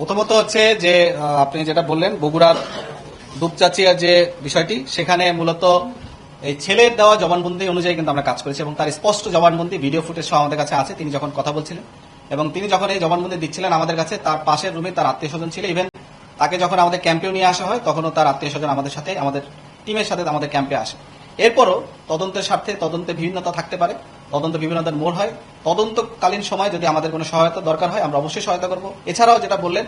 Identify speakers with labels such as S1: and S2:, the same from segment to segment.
S1: প্রথমত হচ্ছে যে আপনি যেটা বললেন, বগুড়ার দুপচাচিয়ার যে বিষয়টি, সেখানে মূলত এই ছেলের দেওয়া জবানবন্দি অনুযায়ী কিন্তু আমরা কাজ করেছি এবং তার স্পষ্ট জবানবন্দি ভিডিও ফুটেজ সহ আমাদের কাছে আছে, তিনি যখন কথা বলছিলেন। এবং তিনি যখন এই জবানবন্দি দিচ্ছিলেন আমাদের কাছে, তার পাশের রুমে তার আত্মীয় স্বজন ছিল। ইভেন তাকে যখন আমাদের ক্যাম্পেও নিয়ে আসা হয়, তখনও তার আত্মীয় স্বজন আমাদের সাথে, আমাদের টিমের সাথে আমাদের ক্যাম্পে আসে। এরপরও তদন্তের স্বার্থে তদন্তে বিভিন্নতা থাকতে পারে। তদন্ত বিভিন্নতার মোড় হয়। তদন্তকালীন সময় যদি আমাদের কোনো সহায়তা দরকার হয়, আমরা অবশ্যই সহায়তা করব। এছাড়াও যেটা বললেন,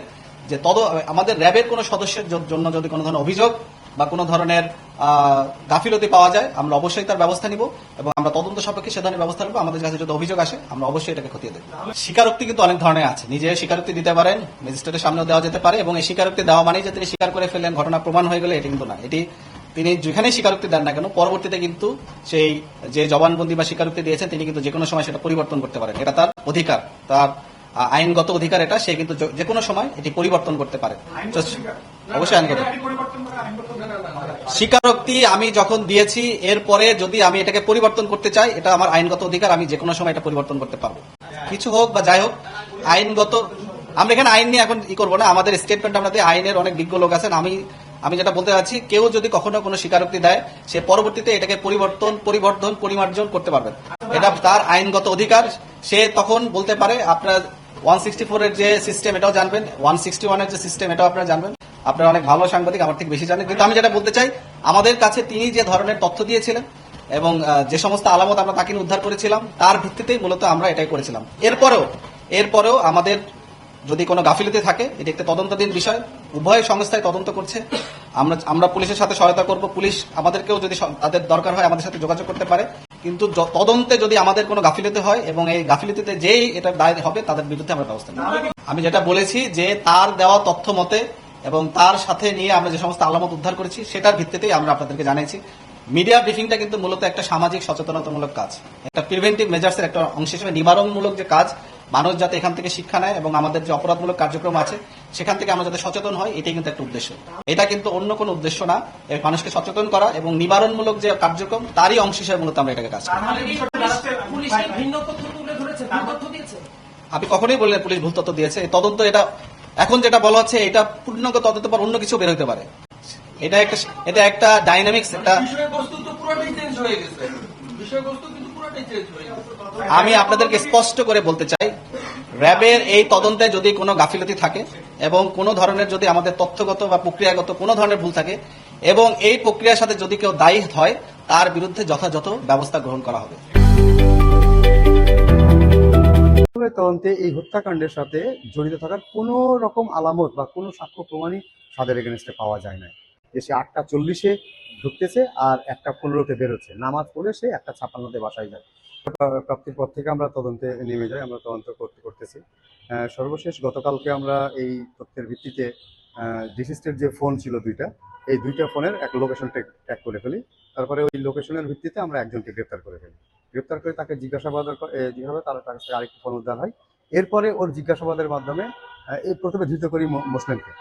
S1: যে তদ আমাদের র্যাবের কোনো সদস্যের জন্য যদি কোনো ধরনের অভিযোগ বা কোনো ধরনের গাফিলতি পাওয়া যায়, আমরা অবশ্যই তার ব্যবস্থা নিব এবং আমরা তদন্ত সাপেক্ষে সে ধরনের ব্যবস্থা নেব। আমাদের কাছে যদি অভিযোগ আসে, আমরা অবশ্যই এটাকে খতিয়ে দেব স্বীকারোক্তি কিন্তু অনেক ধরনের আছে। নিজে স্বীকারোক্তি দিতে পারেন, ম্যাজিস্ট্রেটের সামনেও দেওয়া যেতে পারে এবং এই স্বীকারোক্তি দেওয়া মানেই যে তিনি স্বীকার করে ফেললেন, ঘটনা প্রমাণ হয়ে গেলে এটি কিন্তু না। এটি তিনি যেখানে স্বীকারোক্তি দেন না কেন পরবর্তীতে কিন্তু সেই যে জবানবন্দি বা স্বীকারোক্তি দিয়েছেন তিনি কিন্তু যে কোনো সময় সেটা পরিবর্তন করতে পারেন। এটা তার অধিকার। তার আইনগত অধিকার এটা সে কিন্তু যে- কোনো সময় এটি পরিবর্তন করতে পারে। অবশ্যই আইনগত। স্বীকারোক্তি আমি যখন দিয়েছি এরপরে যদি আমি এটাকে পরিবর্তন করতে চাই এটা আমার আইনগত অধিকার আমি যে কোনো সময় এটা পরিবর্তন করতে পারব। কিছু হোক বা যাই হোক আইনগত আমরা এখানে আইন নিয়ে এখন ই করব না। আমাদের স্টেটমেন্ট আমরা আইনের অনেক বিজ্ঞ লোক আছেন আমি আমি যেটা বলতে চাচ্ছি, কেউ যদি কখনো কোনো স্বীকারোক্তি দেয়, সে পরবর্তীতে এটাকে পরিবর্তন, পরিবর্ধন, পরিমার্জন করতে পারবে এটা তার আইনগত অধিকার। সে তখন বলতে পারে, আপনার ওয়ান সিক্সটি ফোর এর যে সিস্টেম এটাও জানবেন। ওয়ান সিক্সটি ওয়ানের যে সিস্টেম এটাও আপনারা জানবেন। আপনারা অনেক ভালো সাংবাদিক, আমার থেকে বেশি জানেন। কিন্তু আমি যেটা বলতে চাই, আমাদের কাছে তিনি যে ধরনের তথ্য দিয়েছিলেন এবং যে সমস্ত আলামত আমরা তাকে উদ্ধার করেছিলাম, তার ভিত্তিতেই মূলত আমরা এটাই করেছিলাম। এরপরেও এরপরেও আমাদের যদি কোনো গাফিলতি থাকে, এটি একটা তদন্তাধীন বিষয়। উভয় সংস্থায় তদন্ত করছে। আমরা আমরা পুলিশের সাথে সহায়তা করব। পুলিশ আমাদেরকেও যদি তাদের দরকার হয় আমাদের সাথে যোগাযোগ করতে পারে। কিন্তু তদন্তে যদি আমাদের কোনো গাফিলতি হয় এবং এই গাফিলতিতে যেই এটা দায় হবে, তাদের বিরুদ্ধে আমরা ব্যবস্থা নেব। আমি যেটা বলেছি যে তার দেওয়া তথ্য মতে এবং তার সাথে নিয়ে আমরা যে সমস্ত আলামত উদ্ধার করেছি, সেটার ভিত্তিতেই আমরা আপনাদেরকে জানিয়েছি। মিডিয়া ব্রিফিংটা কিন্তু মূলত একটা সামাজিক সচেতনতামূলক কাজ। একটা প্রিভেন্টিভ মেজার্সের একটা অংশ হিসেবে নিবারণমূলক যে কাজ, মানুষ যাতে এখান থেকে শিক্ষা নেয় এবং আমাদের যে অপরাধমূলক কার্যক্রম আছে সেখান থেকে আমরা যাতে সচেতন হয় এটাই কিন্তু একটা উদ্দেশ্য। এটা কিন্তু অন্য কোনো উদ্দেশ্য না এর মানুষকে সচেতন করা এবং নিবারণমূলক যে কার্যক্রম তারই অংশ হিসেবে মূলত আমরা এটাকে কাজ করি। আপনি কখনোই বললেন পুলিশ ভুল তথ্য দিয়েছে তদন্ত এটা এখন যেটা বলা হচ্ছে এটা পূর্ণাঙ্গ তদন্ত পর অন্য কিছু বের হতে পারে। এটা একটা এটা একটা ডাইনামিক্স একটা
S2: বিষয়বস্তু তো পুরোটাই চেঞ্জ হয়ে গেছে। বিষয়বস্তু কিন্তু পুরোটাই চেঞ্জ হয়ে গেছে।
S1: আমি আপনাদেরকে স্পষ্ট করে বলতে চাই। র্যাবের এই তদন্তে যদি কোনো গাফিলতি থাকে এবং কোনো ধরনের যদি আমাদের তথ্যগত বা প্রক্রিয়াগত কোনো ধরনের ভুল থাকে এবং এই প্রক্রিয়ার সাথে যদি কেউ দায়ী হয়, তার বিরুদ্ধে যথাযথ ব্যবস্থা গ্রহণ করা হবে।
S3: তদন্তে এই হত্যাকাণ্ডের সাথে জড়িত থাকার কোনো রকম আলামত বা কোনো সাক্ষ্য প্রমাণই সাদের এগেনস্টে পাওয়া যায় না যে সে আটটা চল্লিশে ঢুকতেছে আর একটা পনেরোতে বেরোচ্ছে। নামাজ পড়ে সে একটা ছাপ্পান্নতে বাসায় যায়। প্রাপ্তির পর থেকে আমরা তদন্তে নেমে যাই আমরা তদন্ত করতে করতেছি। সর্বশেষ গতকালকে আমরা এই তথ্যের ভিত্তিতে ডিসিস্টের যে ফোন ছিল দুইটা এই দুইটা ফোনের এক লোকেশন ট্যাগ করে ফেলি। তারপরে ওই লোকেশনের ভিত্তিতে আমরা একজনকে গ্রেপ্তার করে ফেলি। গ্রেপ্তার করে তাকে জিজ্ঞাসাবাদ এ, জিজ্ঞাসাবাদ তার কাছ আরেকটি ফোন উদ্ধার হয়। এরপরে ওর জিজ্ঞাসাবাদের মাধ্যমে এই প্রথমে ধৃত করি মুসলিমকে।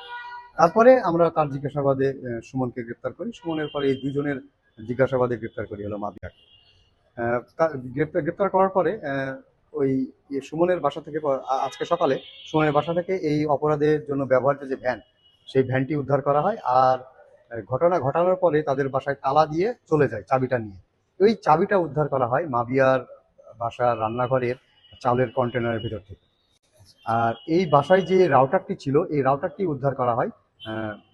S3: তারপরে আমরা তার জিজ্ঞাসাবাদে সুমনকে গ্রেপ্তার করি। সুমনের পরে এই দুজনের জিজ্ঞাসাবাদে গ্রেপ্তার করি হলো তা- গ্রেপ্তার গ্রেপ্তার করার পরে ওই ইয়ে সুমনের বাসা থেকে আজকে সকালে সুমনের বাসা থেকে এই অপরাধের জন্য ব্যবহৃত যে ভ্যান, সেই ভ্যানটি উদ্ধার করা হয় আর ঘটনা ঘটানোর পরে তাদের বাসায় তালা দিয়ে চলে যায় চাবিটা নিয়ে। ওই চাবিটা উদ্ধার করা হয় মাবিয়ার বাসার রান্নাঘরের চাউলের কন্টেনারের ভিতর থেকে। আর এই বাসায় যে রাউটারটি ছিল, এই রাউটারটি উদ্ধার করা হয়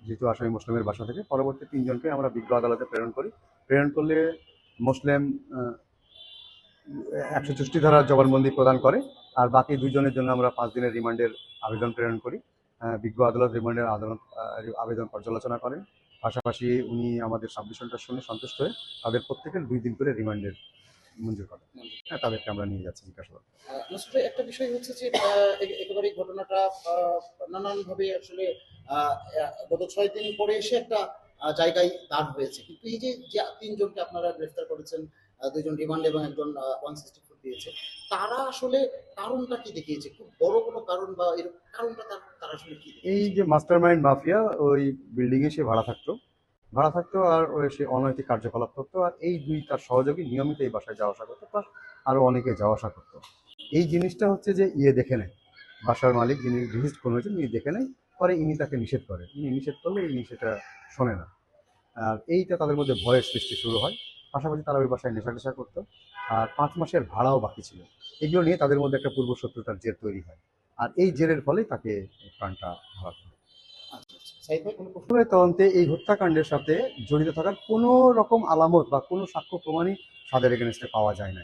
S3: যেহেতু আসামি মুসলিমের বাসা থেকে। পরবর্তী তিনজনকে আমরা বিজ্ঞ আদালতে প্রেরণ করি। প্রেরণ করলে মুসলিম একশো চুষ্টি ধারার জবানবন্দি প্রদান করে, আর বাকি দুইজনের জন্য আমরা পাঁচ দিনের রিমান্ডের আবেদন প্রেরণ করি। বিজ্ঞ আদালত রিমান্ডের আদালত আবেদন পর্যালোচনা করেন। পাশাপাশি উনি আমাদের সাবমিশনটা শুনে সন্তুষ্ট হয়ে তাদের প্রত্যেকের দুই দিন করে রিমান্ডের মঞ্জুর করেন। হ্যাঁ তাদেরকে আমরা নিয়ে যাচ্ছি জিজ্ঞাসাবাদ
S4: একটা বিষয় হচ্ছে যে একেবারে ঘটনাটা নানান ভাবে আসলে গত ছয় দিন পরে এসে একটা জায়গায় দাঁড় হয়েছে। কিন্তু এই যে তিনজনকে আপনারা গ্রেফতার করেছেন আহ, দুইজন রিমান্ড এবং একজন ওয়ান সিক্সটি ফোর দিয়েছে। তারা আসলে কারণটা কি দেখিয়েছে? খুব বড় কোনো কারণ বা এরকম কারণটা তার- আসলে কি
S3: এই যে মাস্টার মাইন্ড মাফিয়া ওই বিল্ডিং এ সে ভাড়া থাকতো। ভাড়া থাকতো আর সে অনৈতিক কার্যকলাপ করতো আর এই দুই তার সহযোগী নিয়মিত এই বাসায় যাওয়া আসা করতো প্লাস আরও অনেকে যাওয়া আসা করতো। এই জিনিসটা হচ্ছে যে ইয়ে দেখে নেয়। বাসার মালিক যিনি রিলিজ করেছেন উনি দেখে নেয় পরে ইনি তাকে নিষেধ করে। ইনি নিষেধ করলে ইনি সেটা শোনে না। আর এইটা তাদের মধ্যে ভয়ের সৃষ্টি শুরু হয়। পাশাপাশি তারা ওই বাসায় নেশা টেশা করতো। আর পাঁচ মাসের ভাড়াও বাকি ছিল। এগুলো নিয়ে তাদের মধ্যে একটা পূর্ব শত্রুতার জের তৈরি হয়। আর এই জেরের ফলেই তাকে প্রাণটা হারাতে হয়। তদন্তে এই হত্যাকাণ্ডের সাথে জড়িত থাকার কোনো রকম আলামত বা কোনো সাক্ষ্য প্রমাণই তাদের এগেনস্টে পাওয়া যায় না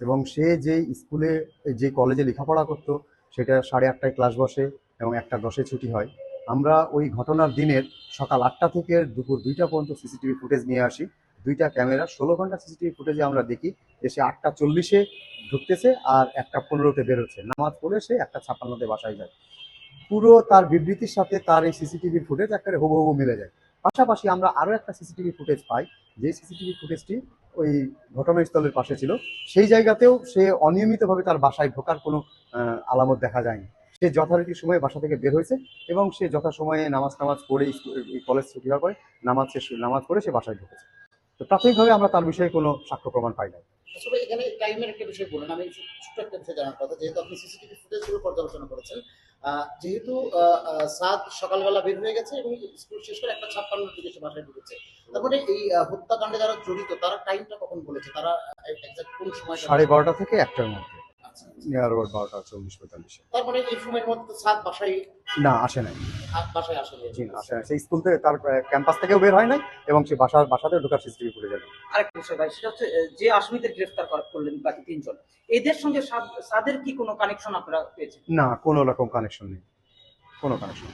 S3: এবং সে যে স্কুলে, যে কলেজে লেখাপড়া করতো, সেটা সাড়ে আটটায় ক্লাস বসে এবং একটা দশে ছুটি হয়। আমরা ওই ঘটনার দিনের সকাল আটটা থেকে দুপুর দুইটা পর্যন্ত সিসিটিভি ফুটেজ নিয়ে আসি। দুইটা ক্যামেরা, ষোলো ঘণ্টা সিসিটিভি ফুটেজে আমরা দেখি যে সে আটটা চল্লিশে ঢুকতেছে আর একটা পনেরোতে বেরোচ্ছে। নামাজ পড়ে সে একটা ছাপ্পান্নতে বাসায় যায়। পুরো তার বিবৃতির সাথে তার এই সিসিটিভি ফুটেজ একেবারে হুবহু মিলে যায়। পাশাপাশি আমরা আরও একটা সিসিটিভি ফুটেজ পাই, যে সিসিটিভি ফুটেজটি ওই ঘটনাস্থলের পাশে ছিল, সেই জায়গাতেও সে অনিয়মিতভাবে তার বাসায় ঢোকার কোনো আলামত দেখা যায়নি। সে যথারীতি সময়ে বাসা থেকে বের হয়েছে এবং সে যথাসময়ে নামাজ নামাজ পড়ে কলেজ ছুটি হওয়ার পরে নামাজ শেষ নামাজ পড়ে সে বাসায় ঢুকেছে। তো প্রাথমিকভাবে আমরা তার বিষয়ে কোনো সাক্ষ্য প্রমাণ পাই নাই।
S4: আসলে এখানে টাইমের একটা বিষয় বলেন আমি ছোট্ট একটা বিষয় জানার কথা যেহেতু আপনি সিসিটিভি ফুটেজগুলো পর্যালোচনা করেছেন যেহেতু সাদ সকালবেলা বের হয়ে গেছে এবং স্কুল শেষ করে একটা ছাপ্পান্ন দিকে সে বাসায় ঢুকেছে। তারপরে এই আহ, হত্যাকাণ্ডে যারা জড়িত তারা টাইমটা কখন বলেছে? তারা কোন সময়
S3: সাড়ে বারোটা থেকে একটার মধ্যে। নিয়ার অ্যাবাউট বারোটা চল্লিশ পঁয়তাল্লিশে
S4: তারপরে এই সময়ের মধ্যে তো বাসায়
S3: না আসে নাই।
S4: বাসায় আসলে
S3: জি না আসে নাই। সেই স্কুল থেকে তার ক্যাম্পাস থেকেও বের হয় নাই এবং সে বাসার বাসাতে ঢোকার সিসিটিভি ফুটেজ নেই
S5: আরেকটা বিষয় ভাই সেটা হচ্ছে যে আসামিদের গ্রেফতার করা- করলেন বাকি তিনজন এদের সঙ্গে সাদ- সাদের কি কোনো কানেকশন আপনারা পেয়েছেন?
S3: না কোনো রকম কানেকশন নেই। কোনো কানেকশন